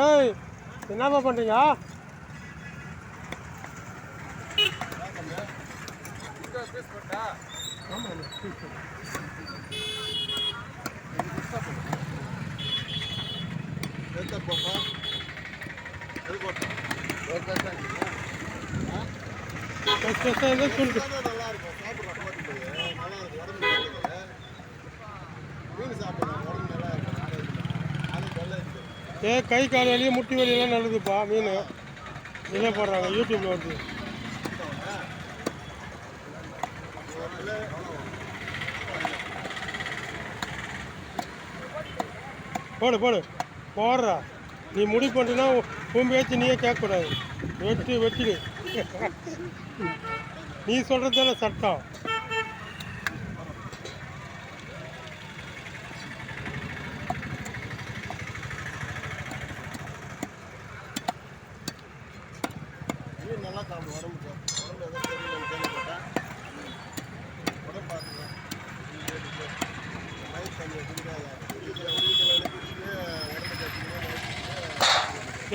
ஏய் என்னப்பா பண்ணுறீங்க ஃபஸ்ட் சொல்லிட்டு நல்லா இருக்கும். சாப்பிட்ற நல்லா இருக்கும் மீன் சாப்பிடலாம் உடம்பு நல்லா இருக்கும் ஆரோக்கியம் அது நல்லா இருக்குது ஏ கை கால் வலி முட்டி வலியெல்லாம் நல்லதுப்பா மீன். இதே போடுறாங்க? யூடியூப்பில் வருது. போடு போடு. போடுறா. நீ முடி பண்ணுனா உன் பேச்சு நீயே கேட்கக்கூடாது. வெட்டு வெட்டிடு. நீ சொல்கிறது தானே சட்டம். நல்லா சாப்பிடும் உடம்புக்கு உடம்பு எதாவது தெரியல கேள்விப்பட்டேன். உடம்பு நைட் குடிக்காத. வீட்டில் வீட்டில் உடம்பு கட்டிங்க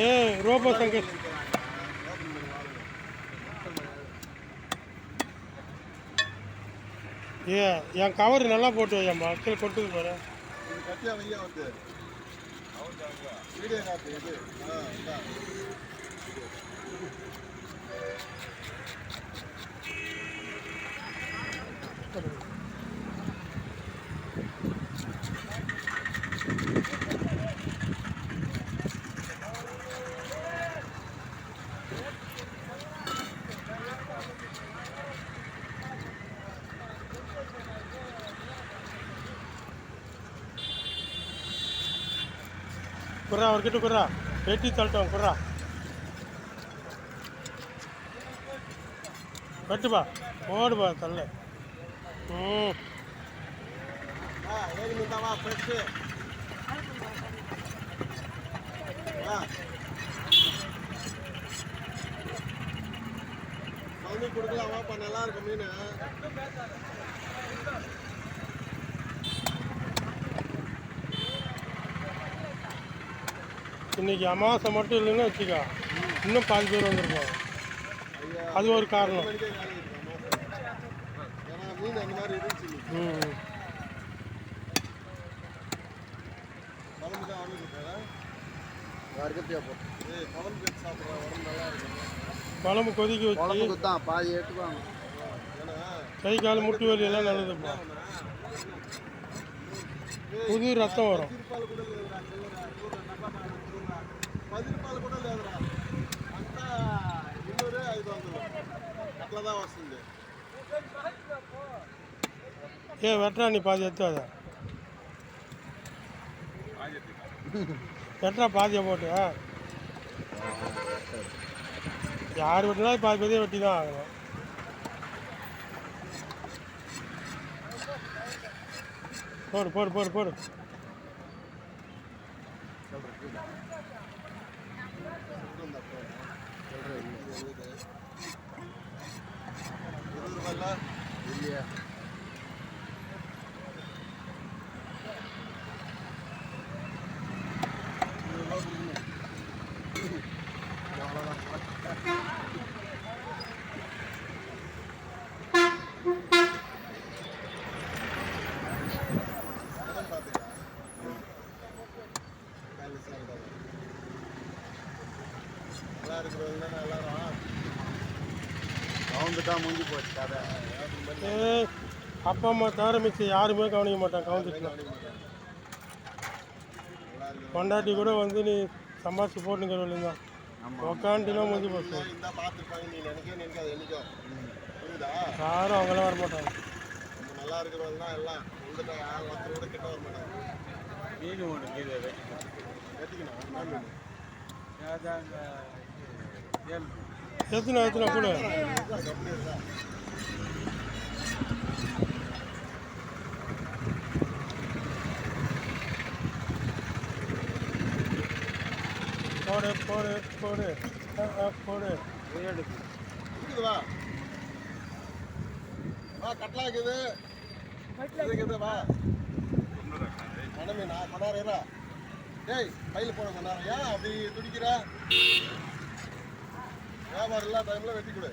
ஏ ரோபோ சங்கர். ஏ என் கவர் நல்லா போட்டு வையம்மா. கீழே கொட்டுது பாரு. கட்டியா வையா வந்து? வீடியோ காட்டு இது. ஆ குர்ரா அவர்கிட்ட குர்ரா. வெட்டி தள்ளிட்டோம் குர்ரா. வெட்டுப்பா ஓடுப்பா தள்ள. ம். ஆ ஏழு மீன் வா ஃப்ரெஷ்ஷு வா கவுனி கொடுக்கலாம் வாப்பா நல்லா இருக்கும் மீன் இன்னைக்கு அமாவாசை மட்டும் இல்லைன்னு வச்சுக்கோ. இன்னும் பாதி பேர் வந்திருப்பாங்க ஐயா அது ஒரு காரணம். குழம்பு குழம்பு கொதிக்க வச்சு பாதி எடுத்துக்குவாங்க கை கால் முட்டி வலி எல்லாம் நல்லதுப்பா புது ரத்தம் வரும். பதிர்பால் கூட లేదురా చిల్లర చూడు డబ్బా చూడరా పదిరూపాయలు కూడా లేదురా అంతా ఇన్నూరు ఐదు వందలు అట్లా వస్తుంది ஏ வெட்டுறா நீ பாதி எடுத்தாத வெட்டுறா பாதியை போட்டு ஆ. யார் வெட்டினாலும் பாதி பாதியை வெட்டி தான் ஆகணும் போடு போடு போடு போடு Eyvallah. İyi. கவுந்துட்டா முடிஞ்சு போச்சு கதை. அப்பா அம்மா தவிர மிச்சம் யாருமே கவனிக்க மாட்டான் கவுந்துக்கலாம் பொண்டாட்டி கூட வந்து நீ சம்பாதிச்சு போட்டுங்கிற தான். உக்காண்டினா முடிஞ்சு போச்சு. யாரும் அவங்களாம் வர மாட்டாங்க. நம்ம நல்லா இருக்கிறவங்க தான் எல்லாம். வந்துட்டா யாரும் ஒருத்தர் கூட கிட்ட வர மாட்டாங்க. மீன் ஒன்று கீழே வெட்டிக்கணும். என்ன மீன் அதாங்க ஏழு எத்தனை எத்தனை கூட போடு போடு போடு. போடு. இருக்குது வா. வா கட்லா இருக்குது. இருக்குது வா. மனமீனா கொண்டாடுறா டேய் கையில் போட சொன்னாங்க. ஏன் அப்படி துடிக்கிற? വെട്ടാൻ പാടില്ല ടൈമിൽ വെട്ടിക്കൂടെ